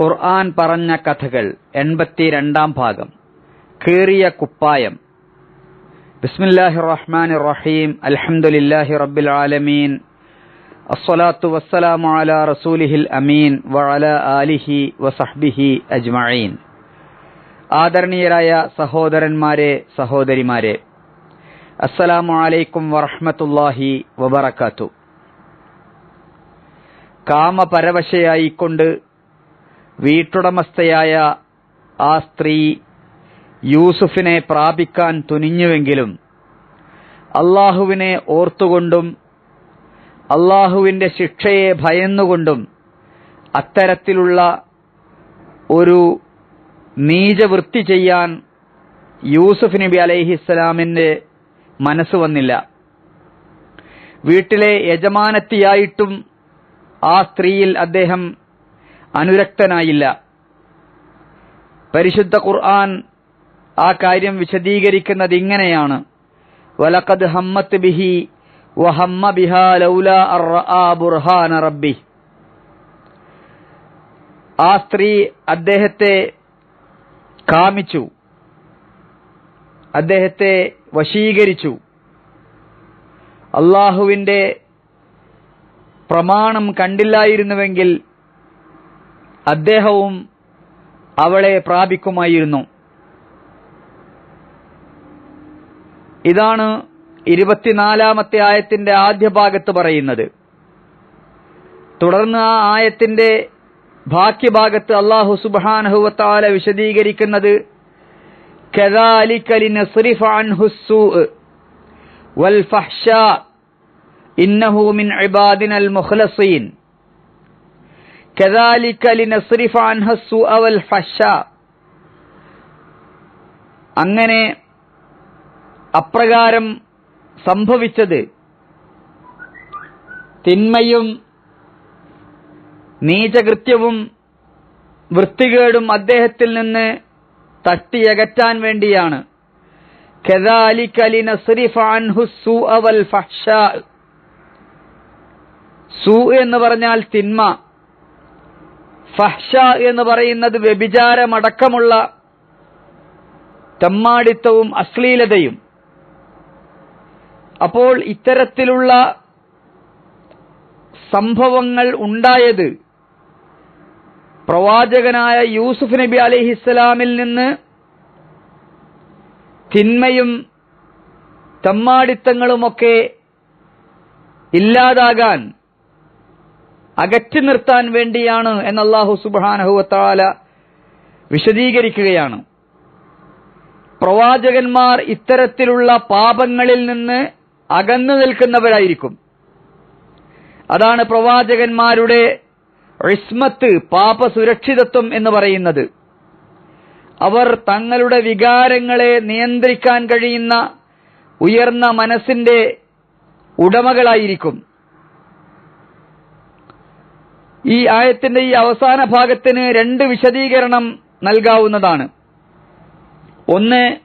ഖുർആൻ പറഞ്ഞ കഥകൾ എൺപത്തിരണ്ടാം ഭാഗം. കീറിയ കുപ്പായം. ബിസ്മില്ലാഹി റഹ്മാൻ റഹീം അൽഹംദുലില്ലാഹി റബ്ബിൽ ആലമീൻ. അസ്സലാത്തു വസ്സലാമു അലാ റസൂലിഹിൽ അമീൻ. വഅല ആലിഹി വസഹ്ബിഹി അജ്മഈൻ. ആദരണീയരായ സഹോദരന്മാരെ സഹോദരിമാരെ അസ്സലാമു അലൈക്കും വറഹ്മത്തുള്ളാഹി വബറകാത്തു. കാമപരവശയായിക്കൊണ്ട് വീട്ടുടമസ്ഥയായ ആ സ്ത്രീ യൂസുഫിനെ പ്രാപിക്കാൻ തുനിഞ്ഞുവെങ്കിലും അള്ളാഹുവിനെ ഓർത്തുകൊണ്ടും അള്ളാഹുവിന്റെ ശിക്ഷയെ ഭയന്നുകൊണ്ടും അത്തരത്തിലുള്ള ഒരു നീചവൃത്തി ചെയ്യാൻ യൂസുഫ് നബി അലൈഹിസ്സലാമിന്റെ മനസ്സ് വന്നില്ല. വീട്ടിലെ യജമാനത്തിയായിട്ടും ആ സ്ത്രീയിൽ അദ്ദേഹം അനുരക്തനായില്ല. പരിശുദ്ധ ഖുർആൻ ആ കാര്യം വിശദീകരിക്കുന്നത് ഇങ്ങനെയാണ്. വലഖദ് ഹമ്മത്ത് ബിഹി വഹമ്മ ബിഹാ റബ്ബി. ആ സ്ത്രീ അദ്ദേഹത്തെ കാമിച്ചു. അദ്ദേഹത്തെ വശീകരിച്ചു. അള്ളാഹുവിന്റെ പ്രമാണം കണ്ടില്ലായിരുന്നുവെങ്കിൽ അദ്ദേഹവും അവളെ പ്രാപിക്കുമായിരുന്നു. ഇതാണ് ഇരുപത്തിനാലാമത്തെ ആയത്തിന്റെ ആദ്യ ഭാഗത്ത് പറയുന്നത്. തുടർന്ന് ആ ആയത്തിന്റെ ബാക്കി ഭാഗത്ത് അള്ളാഹു സുബാനഹുവത്താല വിശദീകരിക്കുന്നത് ഇന്നഹു മിൻ ഇബാദിനൽ മുഖ്ലസീൻ അങ്ങനെ അപ്രകാരം സംഭവിച്ചത് തിന്മയും നീചകൃത്യവും വൃത്തികേടും അദ്ദേഹത്തിൽ നിന്ന് തട്ടിയകറ്റാൻ വേണ്ടിയാണ്. സൂ എന്ന് പറഞ്ഞാൽ തിന്മ. ഫഹ്ഷ എന്ന് പറയുന്നത് വ്യഭിചാരമടക്കമുള്ള തെമ്മാടിത്തവും അശ്ലീലതയും. അപ്പോൾ ഇത്തരത്തിലുള്ള സംഭവങ്ങൾ ഉണ്ടായത് പ്രവാചകനായ യൂസുഫ് നബി അലിഹിസ്സലാമിൽ നിന്ന് തിന്മയും തെമ്മാടിത്തങ്ങളുമൊക്കെ ഇല്ലാതാകാൻ അകറ്റി നിർത്താൻ വേണ്ടിയാണ് എന്നല്ലാഹു സുബാനഹുവത്താല വിശദീകരിക്കുകയാണ്. പ്രവാചകന്മാർ ഇത്തരത്തിലുള്ള പാപങ്ങളിൽ നിന്ന് അകന്നു നിൽക്കുന്നവരായിരിക്കും. അതാണ് പ്രവാചകന്മാരുടെ റിസ്മത്ത് പാപ സുരക്ഷിതത്വം എന്ന് പറയുന്നത്. അവർ തങ്ങളുടെ വികാരങ്ങളെ നിയന്ത്രിക്കാൻ കഴിയുന്ന ഉയർന്ന മനസ്സിന്റെ ഉടമകളായിരിക്കും. ഈ ആയത്തിന്റെ ഈ അവസാന ഭാഗത്തിന് രണ്ട് വിശദീകരണം നൽകാവുന്നതാണ്. ഒന്ന്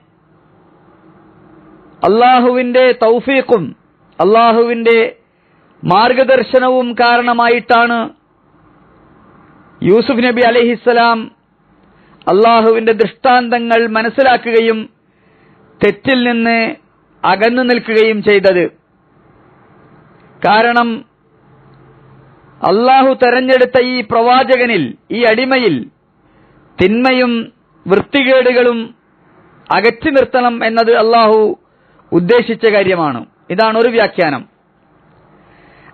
അള്ളാഹുവിന്റെ തൗഫീഖും അള്ളാഹുവിന്റെ മാർഗദർശനവും കാരണമായിട്ടാണ് യൂസുഫ് നബി അലഹിസ്സലാം അള്ളാഹുവിന്റെ ദൃഷ്ടാന്തങ്ങൾ മനസ്സിലാക്കുകയും തെറ്റിൽ നിന്ന് അകന്നു നിൽക്കുകയും ചെയ്തത്. കാരണം അള്ളാഹു തെരഞ്ഞെടുത്ത ഈ പ്രവാചകനിൽ ഈ അടിമയിൽ തിന്മയും വൃത്തികേടുകളും അകറ്റി നിർത്തണം എന്നത് അള്ളാഹു ഉദ്ദേശിച്ച കാര്യമാണ്. ഇതാണ് ഒരു വ്യാഖ്യാനം.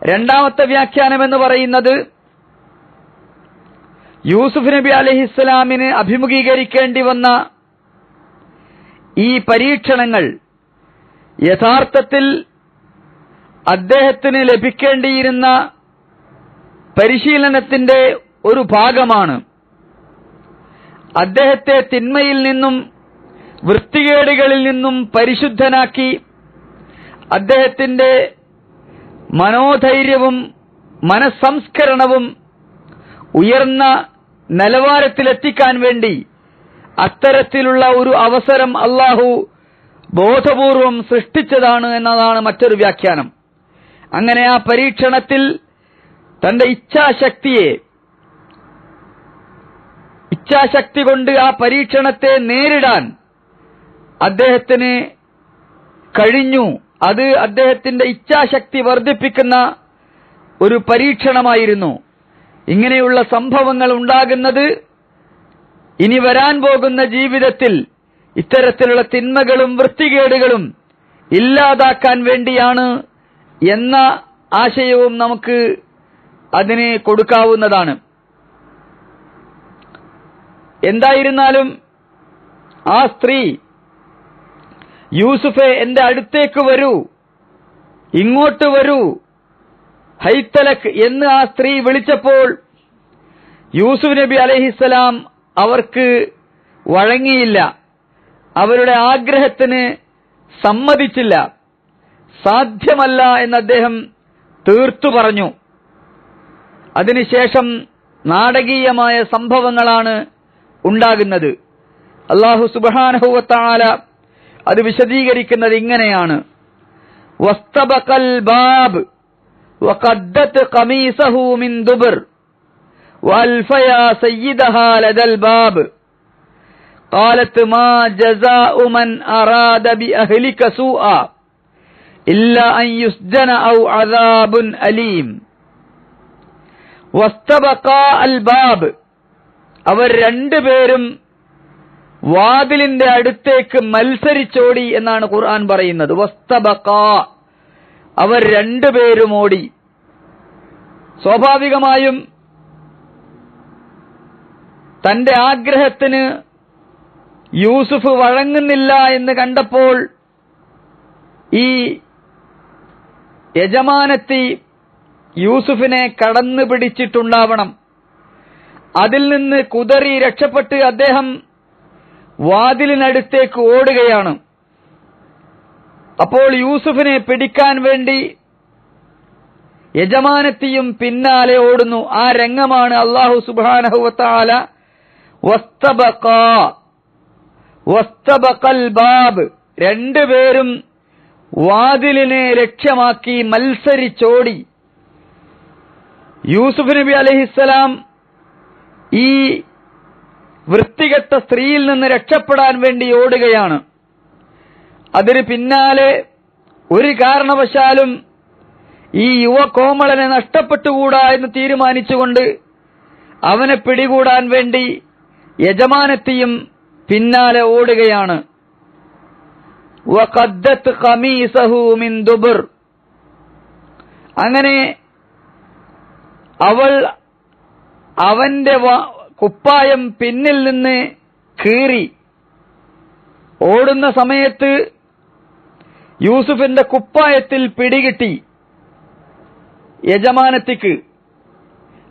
രണ്ടാമത്തെ വ്യാഖ്യാനം എന്ന് പറയുന്നത് യൂസുഫ് നബി അലഹിസ്സലാമിന് അഭിമുഖീകരിക്കേണ്ടി വന്ന ഈ പരീക്ഷണങ്ങൾ യഥാർത്ഥത്തിൽ അദ്ദേഹത്തിന് ലഭിക്കേണ്ടിയിരുന്ന പരിശീലനത്തിന്റെ ഒരു ഭാഗമാണ്. അദ്ദേഹത്തെ തിന്മയിൽ നിന്നും വൃത്തികേടുകളിൽ നിന്നും പരിശുദ്ധനാക്കി അദ്ദേഹത്തിന്റെ മനോധൈര്യവും മനസ്സംസ്കരണവും ഉയർന്ന നിലവാരത്തിലെത്തിക്കാൻ വേണ്ടി അത്തരത്തിലുള്ള ഒരു അവസരം അള്ളാഹു ബോധപൂർവം സൃഷ്ടിച്ചതാണ് എന്നതാണ് മറ്റൊരു വ്യാഖ്യാനം. അങ്ങനെ ആ പരീക്ഷണത്തിൽ തന്റെ ഇച്ഛാശക്തിയെ ഇച്ഛാശക്തി കൊണ്ട് ആ പരീക്ഷണത്തെ നേരിടാൻ അദ്ദേഹത്തിന് കഴിഞ്ഞു. അത് അദ്ദേഹത്തിന്റെ ഇച്ഛാശക്തി വർദ്ധിപ്പിക്കുന്ന ഒരു പരീക്ഷണമായിരുന്നു. ഇങ്ങനെയുള്ള സംഭവങ്ങൾ ഉണ്ടാകുന്നത് ഇനി വരാൻ പോകുന്ന ജീവിതത്തിൽ ഇത്തരത്തിലുള്ള തിന്മകളും വൃത്തികേടുകളും ഇല്ലാതാക്കാൻ വേണ്ടിയാണ് എന്ന ആശയവും നമുക്ക് അതിന് കൊടുക്കാവുന്നതാണ്. എന്തായിരുന്നാലും ആ സ്ത്രീ യൂസുഫെ എന്റെ അടുത്തേക്ക് വരൂ ഇങ്ങോട്ട് വരൂ ഹൈത്തലക് എന്ന് ആ സ്ത്രീ വിളിച്ചപ്പോൾ യൂസുഫ് നബി അലഹിസ്സലാം അവർക്ക് വഴങ്ങിയില്ല. അവരുടെ ആഗ്രഹത്തിന് സമ്മതിച്ചില്ല. സാധ്യമല്ല എന്ന് അദ്ദേഹം തീർത്തു പറഞ്ഞു. അതിനുശേഷം നാടകീയമായ സംഭവങ്ങളാണ് ഉണ്ടാകുന്നത് അള്ളാഹു സുബാനഹുവത്താല അത് വിശദീകരിക്കുന്നത് ഇങ്ങനെയാണ് വസ്തബക്കൽ ബാബ് وقدت قميصه من دبر وألفيا سيدها لدى الباب قالت ما جزاء من أراد بأهلك سوءا إلا أن يسجن أو عذاب أليم അൽബാബ്. അവർ രണ്ടുപേരും വാതിലിന്റെ അടുത്തേക്ക് മത്സരിച്ചോടി എന്നാണ് ഖുർആൻ പറയുന്നത്. വസ്തബക്ക അവർ രണ്ടുപേരും ഓടി. സ്വാഭാവികമായും തന്റെ ആഗ്രഹത്തിന് യൂസുഫ് വഴങ്ങുന്നില്ല എന്ന് കണ്ടപ്പോൾ ഈ യജമാനത്തി യൂസുഫിനെ കടന്നു പിടിച്ചിട്ടുണ്ടാവണം. അതിൽ നിന്ന് കുതറി രക്ഷപ്പെട്ട് അദ്ദേഹം വാതിലിനടുത്തേക്ക് ഓടുകയാണ്. അപ്പോൾ യൂസുഫിനെ പിടിക്കാൻ വേണ്ടി യജമാനത്തിയും പിന്നാലെ ഓടുന്നു. ആ രംഗമാണ് അള്ളാഹു സുബാനഹുവത്താല വസ്തബക്കൽ ബാബ്. രണ്ടുപേരും വാതിലിനെ ലക്ഷ്യമാക്കി മത്സരിച്ചോടി. യൂസുഫ് നബി അലഹിസ്സലാം ഈ വൃത്തികെട്ട സ്ത്രീയിൽ നിന്ന് രക്ഷപ്പെടാൻ വേണ്ടി ഓടുകയാണ്. അതിന് പിന്നാലെ ഒരു കാരണവശാലും ഈ യുവ കോമളനെ നഷ്ടപ്പെട്ടുകൂടാ എന്ന് തീരുമാനിച്ചുകൊണ്ട് അവനെ പിടികൂടാൻ വേണ്ടി യജമാനത്തിയും പിന്നാലെ ഓടുകയാണ്. അങ്ങനെ അവൾ അവന്റെ കുപ്പായം പിന്നിൽ നിന്ന് കീറി. ഓടുന്ന സമയത്ത് യൂസുഫിന്റെ കുപ്പായത്തിൽ പിടികിട്ടി. യജമാനത്തിക്ക്.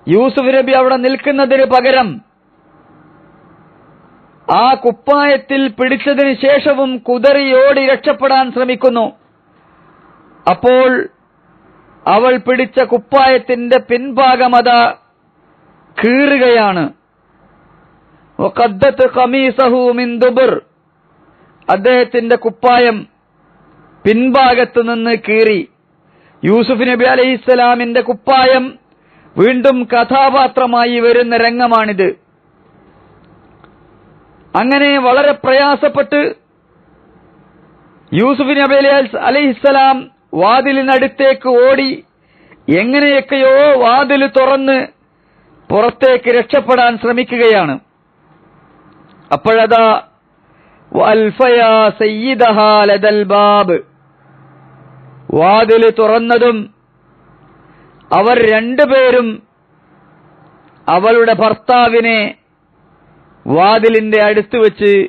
യൂസുഫ് നബി അവിടെ നിൽക്കുന്നതിന് പകരം ആ കുപ്പായത്തിൽ പിടിച്ചതിന് ശേഷവും കുതറിയോടി രക്ഷപ്പെടാൻ ശ്രമിക്കുന്നു. അപ്പോൾ അവൾ പിടിച്ച കുപ്പായത്തിന്റെ പിൻഭാഗമത കീറുകയാണ്. അദ്ദേഹത്തിന്റെ കുപ്പായം പിൻഭാഗത്തു നിന്ന് കീറി. യൂസുഫ് നബി അലൈഹിസ്സലാമിന്റെ കുപ്പായം വീണ്ടും കഥാപാത്രമായി വരുന്ന രംഗമാണിത്. അങ്ങനെ വളരെ പ്രയാസപ്പെട്ട് യൂസുഫ് നബി അലൈഹിസ്സലാം വാതിലിനടുത്തേക്ക് ഓടി എങ്ങനെയൊക്കെയോ വാതിൽ തുറന്ന് പുറത്തേക്ക് രക്ഷപ്പെടാൻ ശ്രമിക്കുകയാണ്. അപ്പോഴതാ ബാബ്. വാതിൽ തുറന്നതും അവർ രണ്ടുപേരും അവളുടെ ഭർത്താവിനെ വാതിലിന്റെ അടുത്ത് വെച്ച്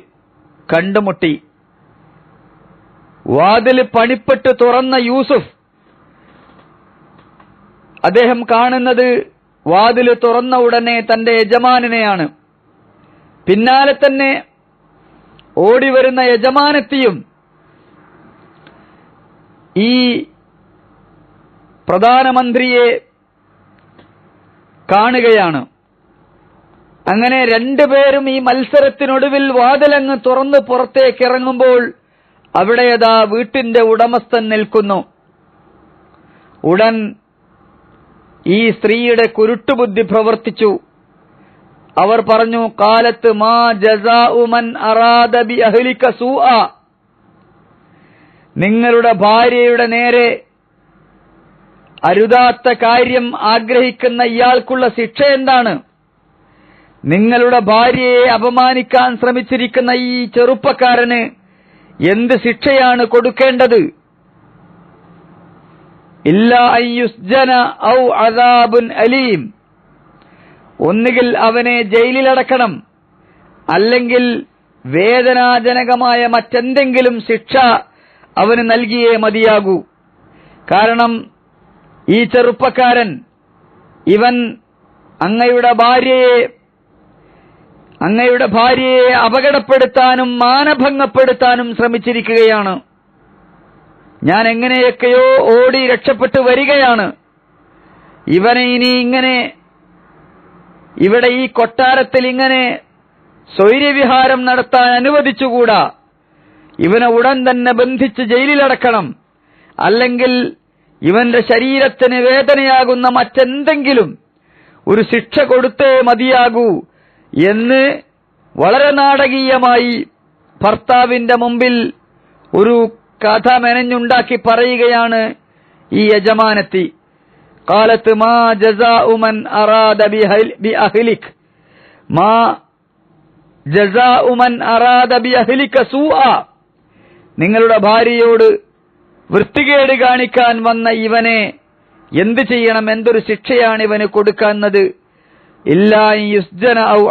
കണ്ടുമുട്ടി. വാതിൽ പണിപ്പെട്ട് തുറന്ന യൂസുഫ്. അദ്ദേഹം കാണുന്നത് വാതിൽ തുറന്ന ഉടനെ തന്റെ യജമാനനെയാണ്. പിന്നാലെ തന്നെ ഓടിവരുന്ന യജമാനത്തിയും ഈ പ്രധാനമന്ത്രിയെ കാണുകയാണ്. അങ്ങനെ രണ്ടുപേരും ഈ മത്സരത്തിനൊടുവിൽ വാതിലങ്ങ് തുറന്ന് പുറത്തേക്ക് ഇറങ്ങുമ്പോൾ അവിടെ അതാ വീട്ടിന്റെ ഉടമസ്ഥൻ നിൽക്കുന്നു. ഉടൻ ഈ സ്ത്രീയുടെ കുരുട്ടുബുദ്ധി പ്രവർത്തിച്ചു. അവർ പറഞ്ഞു കാലത്ത് മാ ജസാഉമൻ അറാദബി അഹ്ലിക സൂഅ നിങ്ങളുടെ ഭാര്യയുടെ നേരെ അരുതാത്ത കാര്യം ആഗ്രഹിക്കുന്ന ഇയാൾക്കുള്ള ശിക്ഷ എന്താണ്? നിങ്ങളുടെ ഭാര്യയെ അപമാനിക്കാൻ ശ്രമിച്ചിരിക്കുന്ന ഈ ചെറുപ്പക്കാരന് എന്ത് ശിക്ഷയാണ് കൊടുക്കേണ്ടത്? ഇല്ല അയ്യുസ്ജന ഔ അദാബുൻ അലീം. ഒന്നുകിൽ അവനെ ജയിലിലടക്കണം. അല്ലെങ്കിൽ വേദനാജനകമായ മറ്റെന്തെങ്കിലും ശിക്ഷ അവന് നൽകിയേ മതിയാകൂ. കാരണം ഈ ചെറുപ്പക്കാരൻ ഇവൻ അങ്ങയുടെ ഭാര്യയെ അങ്ങയുടെ ഭാര്യയെ അപകടപ്പെടുത്താനും മാനഭംഗപ്പെടുത്താനും ശ്രമിച്ചിരിക്കുകയാണ്. ഞാൻ എങ്ങനെയൊക്കെയോ ഓടി രക്ഷപ്പെട്ടു വരികയാണ്. ഇവനെ ഇനി ഇങ്ങനെ ഇവിടെ ഈ കൊട്ടാരത്തിൽ ഇങ്ങനെ സ്വൈര്യവിഹാരം നടത്താൻ അനുവദിച്ചുകൂടാ? ഇവനെ ഉടൻ തന്നെ ബന്ധിച്ച് ജയിലിലടക്കണം. അല്ലെങ്കിൽ ഇവന്റെ ശരീരത്തിന് വേദനയാകുന്ന മറ്റെന്തെങ്കിലും ഒരു ശിക്ഷ കൊടുത്തേ മതിയാകൂ. എന്ന് വളരെ നാടകീയമായി ഭർത്താവിന്റെ മുമ്പിൽ ഒരു കഥ മെനഞ്ഞുണ്ടാക്കി പറയുകയാണ് ഈ യജമാനത്തി. കാലത്ത് മാ ജസാഉമൻ അറാദ ബി അഹ്ലിക്. മാ ജസാഉമൻ അറാദ ബി അഹ്ലിക സൂഅ നിങ്ങളുടെ ഭാര്യയോട് വൃത്തികേട് കാണിക്കാൻ വന്ന ഇവനെ എന്ത് ചെയ്യണം? എന്തൊരു ശിക്ഷയാണ് ഇവന് കൊടുക്കുന്നത്?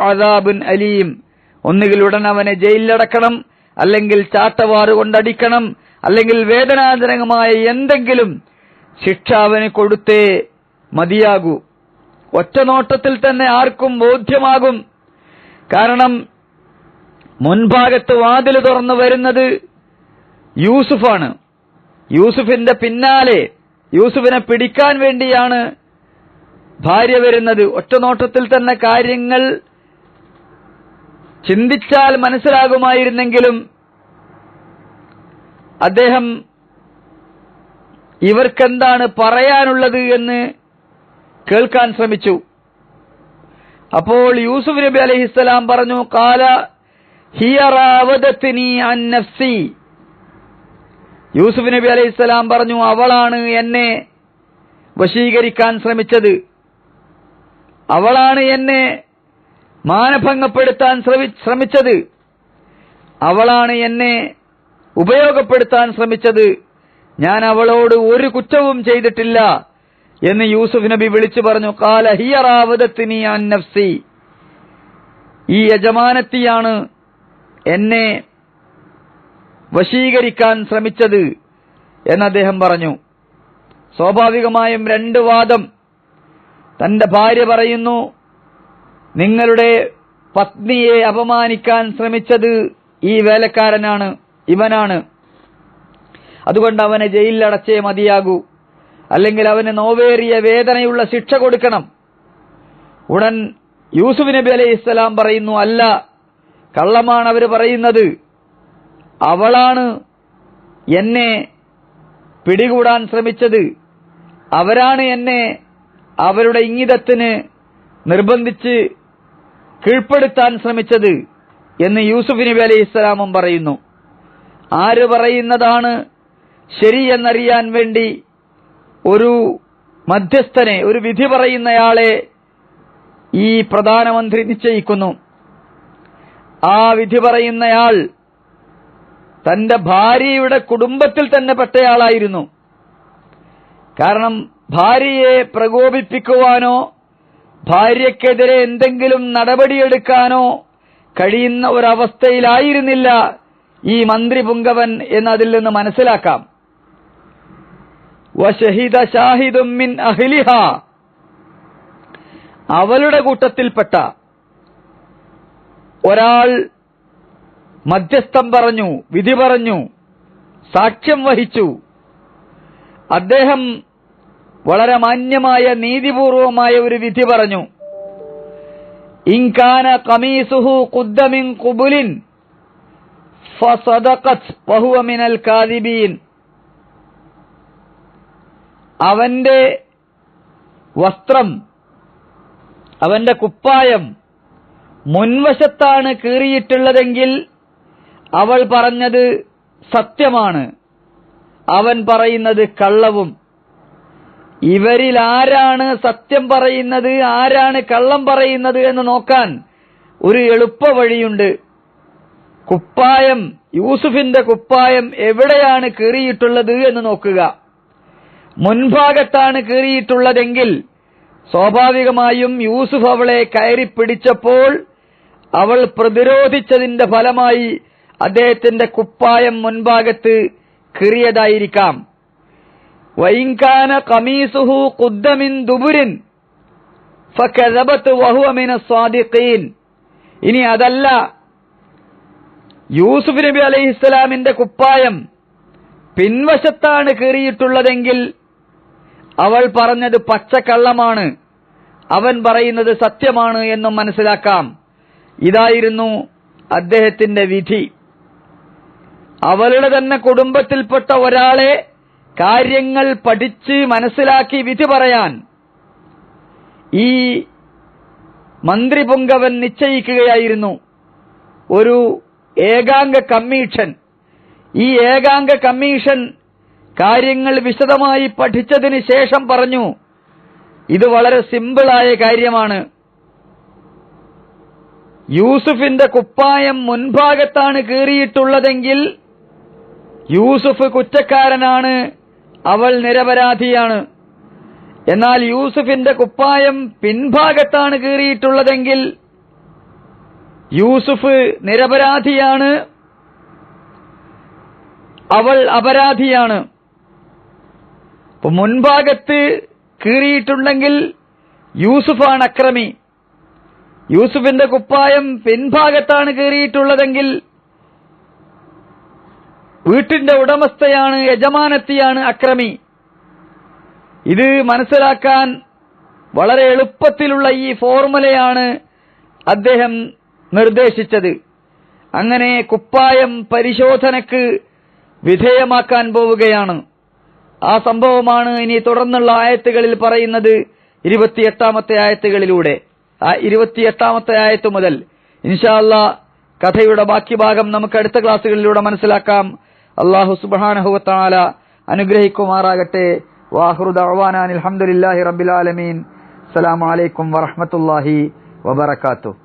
അദാബുൻ അലീം. ഒന്നുകിൽ ഉടൻ അവനെ ജയിലിലടക്കണം അല്ലെങ്കിൽ ചാട്ടവാറ് കൊണ്ടടിക്കണം അല്ലെങ്കിൽ വേദനാജനകമായ എന്തെങ്കിലും ശിക്ഷ അവന് കൊടുത്തേ മതിയാകൂ. ഒറ്റ നോട്ടത്തിൽ തന്നെ ആർക്കും ബോധ്യമാകും. കാരണം മുൻഭാഗത്ത് വാതിൽ തുറന്നു വരുന്നത് യൂസുഫാണ്. യൂസുഫിന്റെ പിന്നാലെ യൂസുഫിനെ പിടിക്കാൻ വേണ്ടിയാണ് ഭാര്യ വരുന്നത് ഒറ്റനോട്ടത്തിൽ തന്നെ കാര്യങ്ങൾ ചിന്തിച്ചാൽ മനസ്സിലാകുമായിരുന്നെങ്കിലും അദ്ദേഹം ഇവർക്കെന്താണ് പറയാനുള്ളത് എന്ന് കേൾക്കാൻ ശ്രമിച്ചു. അപ്പോൾ യൂസുഫ് നബി അലഹിസ്സലാം പറഞ്ഞു കാല ഹിയറാവതത്തിനി അൻ യൂസുഫ് നബി അലൈഹിസ്സലാം പറഞ്ഞു അവളാണ് എന്നെ വശീകരിക്കാൻ ശ്രമിച്ചത്. അവളാണ് എന്നെ മാനഭംഗപ്പെടുത്താൻ ശ്രമി- ശ്രമിച്ചത്. അവളാണ് എന്നെ ഉപയോഗപ്പെടുത്താൻ ശ്രമിച്ചത്. ഞാൻ അവളോട് ഒരു കുറ്റവും ചെയ്തിട്ടില്ല എന്ന് യൂസുഫ് നബി വിളിച്ചു പറഞ്ഞു കാല അൻ നഫ്സി. ഈ യജമാനത്തിയാണ് എന്നെ വശീകരിക്കാൻ ശ്രമിച്ചത് എന്ന് അദ്ദേഹം പറഞ്ഞു. സ്വാഭാവികമായും രണ്ട് വാദം തന്റെ ഭാര്യ പറയുന്നു നിങ്ങളുടെ പത്നിയെ അപമാനിക്കാൻ ശ്രമിച്ചത് ഈ വേലക്കാരനാണ് ഇവനാണ്. അതുകൊണ്ട് അവനെ ജയിലിലടച്ചേ മതിയാകൂ. അല്ലെങ്കിൽ അവന് നോവേറിയ വേദനയുള്ള ശിക്ഷ കൊടുക്കണം. ഉടൻ യൂസുഫ് നബി അലൈഹി ഇസ്ലാം പറയുന്നു അല്ല കള്ളമാണ് അവർ പറയുന്നത്. അവളാണ് എന്നെ പിടികൂടാൻ ശ്രമിച്ചത്. അവരാണ് എന്നെ അവരുടെ ഇംഗിതത്തിന് നിർബന്ധിച്ച് കീഴ്പ്പെടുത്താൻ ശ്രമിച്ചത് എന്ന് യൂസുഫ് നബി അലൈഹി ഇസ്ലാമും പറയുന്നു. ആര് പറയുന്നതാണ് ശരി എന്നറിയാൻ വേണ്ടി ഒരു മധ്യസ്ഥനെ ഒരു വിധി പറയുന്നയാളെ ഈ പ്രധാനമന്ത്രി നിശ്ചയിക്കുന്നു. ആ വിധി പറയുന്നയാൾ തന്റെ ഭാര്യയുടെ കുടുംബത്തിൽ തന്നെ പെട്ടയാളായിരുന്നു. കാരണം ഭാര്യയെ പ്രകോപിപ്പിക്കുവാനോ ഭാര്യക്കെതിരെ എന്തെങ്കിലും നടപടിയെടുക്കാനോ കഴിയുന്ന ഒരവസ്ഥയിലായിരുന്നില്ല ഈ മന്ത്രി പുങ്കവൻ എന്നതിൽ നിന്ന് മനസ്സിലാക്കാം. ഷാഹിദും മിൻ അഹ്ലിഹ. അവളുടെ കൂട്ടത്തിൽപ്പെട്ട ഒരാൾ മധ്യസ്ഥം പറഞ്ഞു വിധി പറഞ്ഞു സാക്ഷ്യം വഹിച്ചു. അദ്ദേഹം വളരെ മാന്യമായ നീതിപൂർവമായ ഒരു വിധി പറഞ്ഞു. ഇൻകാന കമീസുഹു കുദ്ദമിൻ കുബുലിൻ മിനൽ കാദിബീൻ. അവന്റെ വസ്ത്രം അവന്റെ കുപ്പായം മുൻവശത്താണ് കീറിയിട്ടുള്ളതെങ്കിൽ അവൾ പറഞ്ഞത് സത്യമാണ്. അവൻ പറയുന്നത് കള്ളവും. ഇവരിൽ ആരാണ് സത്യം പറയുന്നത് ആരാണ് കള്ളം പറയുന്നത് എന്ന് നോക്കാൻ ഒരു എളുപ്പ വഴിയുണ്ട്. കുപ്പായം യൂസുഫിന്റെ കുപ്പായം എവിടെയാണ് കീറിയിട്ടുള്ളത് എന്ന് നോക്കുക. മുൻഭാഗത്താണ് കീറിയിട്ടുള്ളതെങ്കിൽ സ്വാഭാവികമായും യൂസുഫ് അവളെ കയറി പിടിച്ചപ്പോൾ അവൾ പ്രതിരോധിച്ചതിന്റെ ഫലമായി അദ്ദേഹത്തിന്റെ കുപ്പായം മുൻഭാഗത്ത് കീറിയതായിരിക്കാം. വൈങ്കാന കമീസുഹു കുദ്ദമിൻ ദുബുരിൻ സ്വാദിഖീൻ ഇനി അതല്ല. യൂസുഫ് നബി അലൈഹിസ്സലാമിന്റെ കുപ്പായം പിൻവശത്താണ് കീറിയിട്ടുള്ളതെങ്കിൽ അവൾ പറഞ്ഞത് പച്ചക്കള്ളമാണ്. അവൻ പറയുന്നത് സത്യമാണ് എന്നും മനസ്സിലാക്കാം. ഇതായിരുന്നു അദ്ദേഹത്തിന്റെ വിധി. അവളുടെ തന്നെ കുടുംബത്തിൽപ്പെട്ട ഒരാളെ കാര്യങ്ങൾ പഠിച്ച് മനസ്സിലാക്കി വിധി പറയാൻ ഈ മന്ത്രി പൊങ്കവൻ നിശ്ചയിക്കുകയായിരുന്നു. ഒരു ഏകാംഗ കമ്മീഷൻ. ഈ ഏകാംഗ കമ്മീഷൻ കാര്യങ്ങൾ വിശദമായി പഠിച്ചതിന് ശേഷം പറഞ്ഞു ഇത് വളരെ സിമ്പിളായ കാര്യമാണ്. യൂസുഫിന്റെ കുപ്പായം മുൻഭാഗത്താണ് കീറിയിട്ടുള്ളതെങ്കിൽ യൂസുഫ് കുറ്റക്കാരനാണ് അവൾ നിരപരാധിയാണ്. എന്നാൽ യൂസുഫിന്റെ കുപ്പായം പിൻഭാഗത്താണ് കീറിയിട്ടുള്ളതെങ്കിൽ യൂസുഫ് നിരപരാധിയാണ്. അവൾ അപരാധിയാണ്. മുൻഭാഗത്ത് കീറിയിട്ടുണ്ടെങ്കിൽ യൂസുഫാണ് അക്രമി യൂസുഫിന്റെ കുപ്പായം പിൻഭാഗത്താണ് കീറിയിട്ടുള്ളതെങ്കിൽ വീട്ടിന്റെ ഉടമസ്ഥയാണ് യജമാനത്തിയാണ് അക്രമി. ഇത് മനസ്സിലാക്കാൻ വളരെ എളുപ്പത്തിലുള്ള ഈ ഫോർമുലയാണ് അദ്ദേഹം നിർദ്ദേശിച്ചത്. അങ്ങനെ കുപ്പായം പരിശോധനക്ക് വിധേയമാക്കാൻ പോവുകയാണ്. ആ സംഭവമാണ് ഇനി തുടർന്നുള്ള ആയത്തുകളിൽ പറയുന്നത് ഇരുപത്തിയെട്ടാമത്തെ ആയത്തുകളിലൂടെ. ആ ഇരുപത്തിയെട്ടാമത്തെ ആയത്ത് മുതൽ ഇൻഷാല്ല കഥയുടെ ബാക്കി ഭാഗം നമുക്ക് അടുത്ത ക്ലാസ്സുകളിലൂടെ മനസ്സിലാക്കാം. അള്ളാഹു സുബാനഹുവത്താല അനുഗ്രഹിക്കുമാറാകട്ടെ. അഹ്വാനാൻ അലഹമുല്ലാഹി റബ്ബിൽ ആലമീൻ. അസ്സലാമു അലൈക്കും വറഹ്മത്തുള്ളാഹി വബറകാതുഹു.